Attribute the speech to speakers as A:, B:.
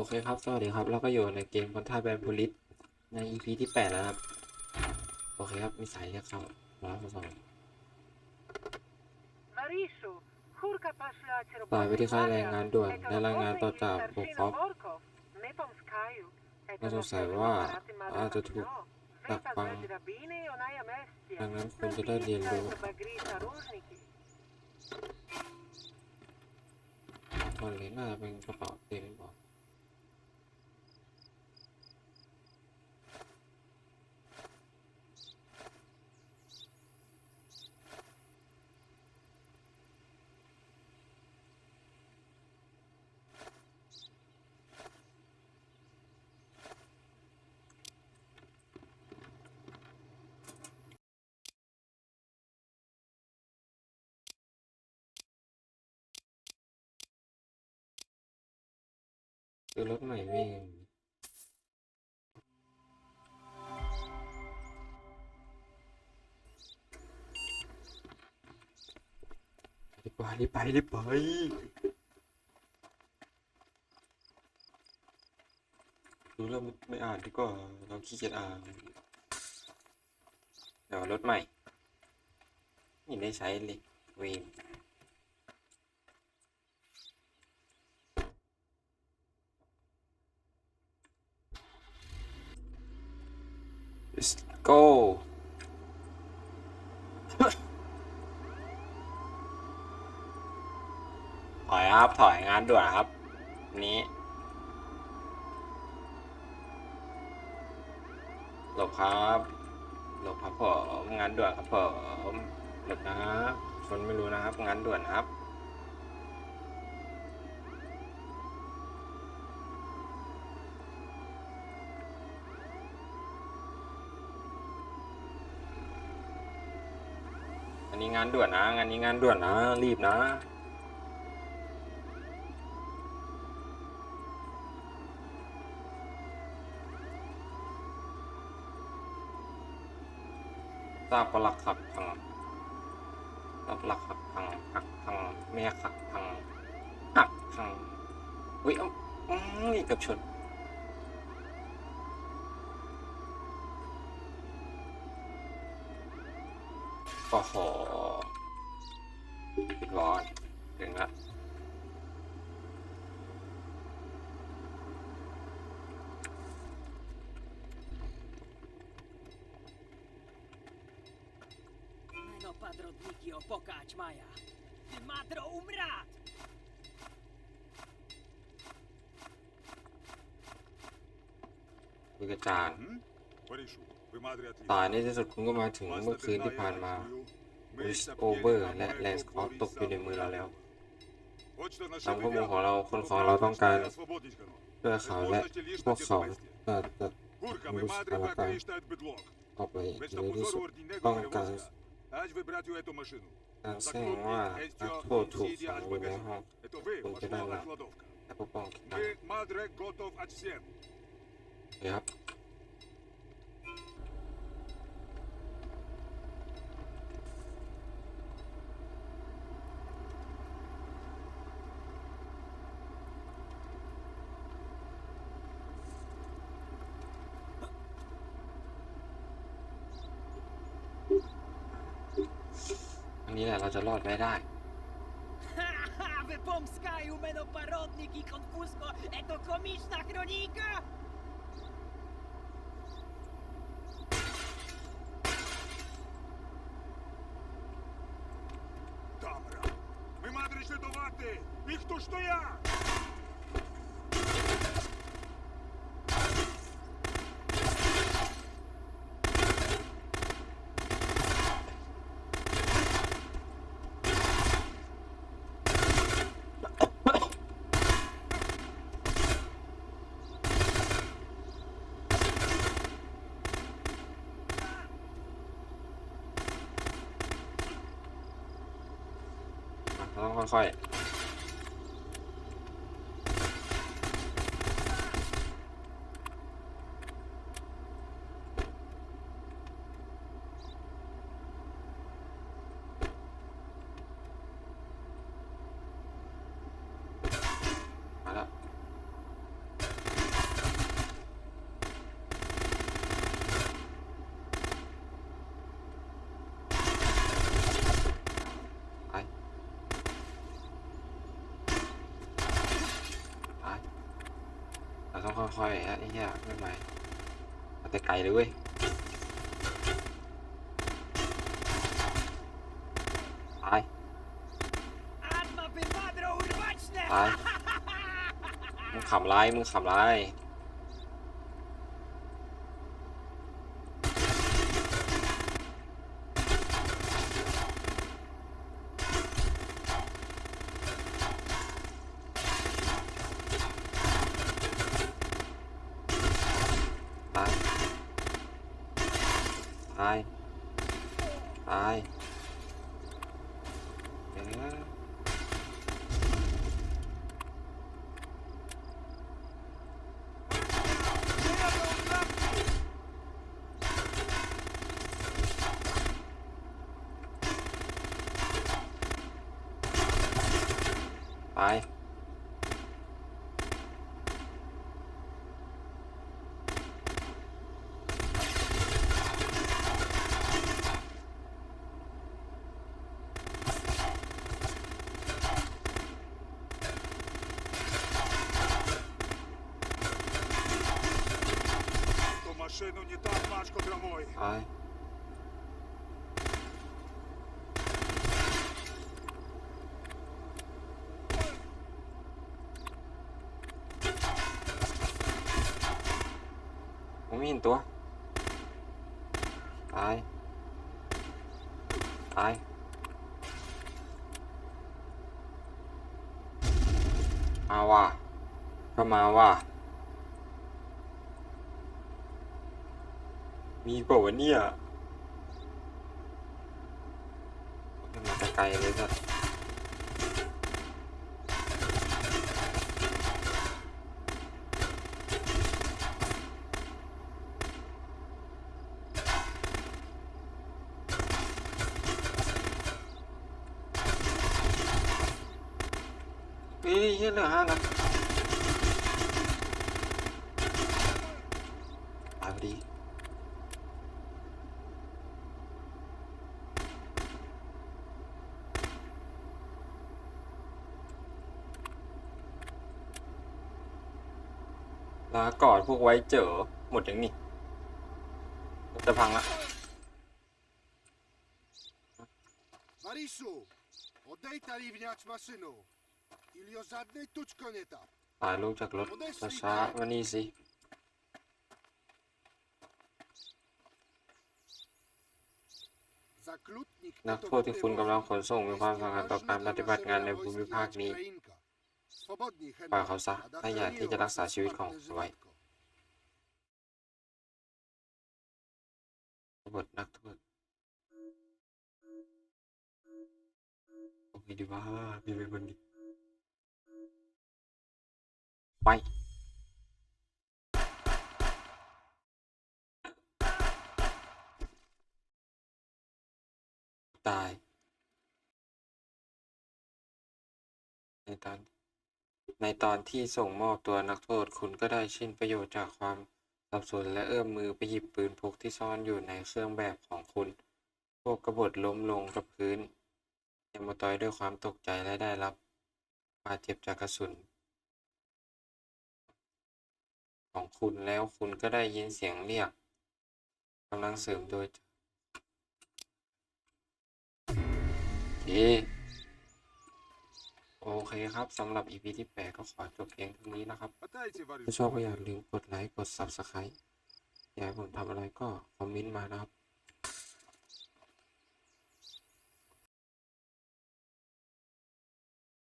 A: อเคครับ สวัสดีครับ เราก็อยู่ในเกมคอนท่าแบนพูลิสใน EP ที่ 8 แล้วครับ โอเคครับ มีสายเรียกเข้าร้อยสอง
B: Marisu, hurka pasla
A: ฝ่ายวิธีค่ายรายงานด่วนและรายงานต่อจากบุคคล
B: น่าสงสัยว่าอาจจะถูก
A: ดั
B: ดั
A: ก
B: ก
A: ฟั
B: ฟั
A: ง
B: ง
A: ดั
B: ดั
A: ง
B: ง
A: นั้
B: นั้นน
A: คุ
B: คุณณ
A: จะ
B: จะ
A: ได้
B: ได้
A: เรี
B: เรี
A: ย
B: ย
A: น
B: น
A: รู้
B: รู้
A: ตอนนี้น่าจะเป็นกระเป๋าเต็มบอก ซื้อรถใหม่ไม่เงินรีบไปรีบไปรีบไปดูแล้วไม่ไม่อ่านดีกว่าเราขี้เกียจอ่านเดี๋ยวรถใหม่ นี่ได้ใช้เลยเวร Let's go ถอยครับ ถอยงานด่วนครับนนี้หลบครับหลบครับผมงานด่วนครับผมหลบนะครับคนไม่รู้นะครับ งานด่วนครับ นนี้งานด่วนนะ งานนี้งานด่วนนะ รีบนะ ทราบประหลักขักพังทราบประหลักขักพังหักพังแม่ขักพังหักพังอุ้ยเอ้าอื้อเกับชนโอ้ ร้อนถึงนะ
C: Meno padrodniki opokać Maja. าดิก
A: จาร หืมไม่
D: ด้ชูไปมดริอาทิ
A: ตายในที่สุดคุณก็มาถึงเมื่อคืนที่ผ่านมา ริสโอเวอร์และแลนสคอตตกอยู่ในมือเราแล้วตามข้อมูลของเราคนของเราต้องการเพื่อเขาและพวกเขาจะจะ
D: มุ
A: ส
D: อา
A: ลกา
D: ร
A: ออกไปในที่สุดต้องการการแสดงว่าอักโทษถูกขังอยู่ในห้อง
D: คุณ
A: จะ
D: ได้รับ
A: และปกป้อง
D: กันนะ
A: ครับ นนี้แหละเราจะรอดไว้ได้
C: Haha, wy pomskaju meno parodniki konfusko, eto komiczna chronika!
D: Тамра, ви мадрі слідувати. І хто ж то я?
A: เราต้องค่อยๆมาแล้ว ต้อง ค่อยฮะไอ้เหี้ยไม่ไหวเอาแต่ไกลเลยเว้ยตายตายมึงขำร้ายมึงขำร้าย ตายตายเดี๋ยวนะตาย
D: машину не так важко прямой.
A: Ай. Умин то. Ай. Ай. Ава. มาว่ะก็มาว่ะมีเปล่าวะเนี่ยมาไกลเลยสัสเฮ้ยเหี้ยเหลือห้านัดตายพอดี ลาก่อนพวกไว้เจอหมดอย่างนี้จะพังละ
E: Marisu, oddej ta riwniacz maszynu. Ilio żadnej tuczko nie ta.
A: ตายลูกจากรถช้าๆมานี่สิ
E: Zaklutnik
A: นักโทษที่คุณกำลังขนส่งมีความสำคัญต่อการปฏิบัติงานในภูมิภาคนี้
E: Swobodni
A: ปล่อยเขาซะถ้าอยากที่จะรักษาชีวิตของคุณไว้บทนักโทษโอเคดีว่ามีเป็นคนดีไปตายในตอน ในตอนที่ส่งมอบตัวนักโทษคุณก็ได้ชินประโยชน์จากความสับสนและเอื้อมมือไปหยิบปืนพกที่ซ่อนอยู่ในเครื่องแบบของคุณ พวกกบฏล้มลงกับพื้นยามาตอยด้วยความตกใจและได้รับบาดเจ็บจากกระสุน ของคุณแล้วคุณก็ได้ยินเสียงเรียกกำลังเสริมโดยโอเคโอ อเคครับสำหรับ EP ที่ 8 ก็ขอจบเพียงเท่านี้นะครับ ถ้าชอบก็อย่าลืมกดไลค์ กด Subscribe อยากให้ผมทำอะไรก็คอมเมนต์มานะครับ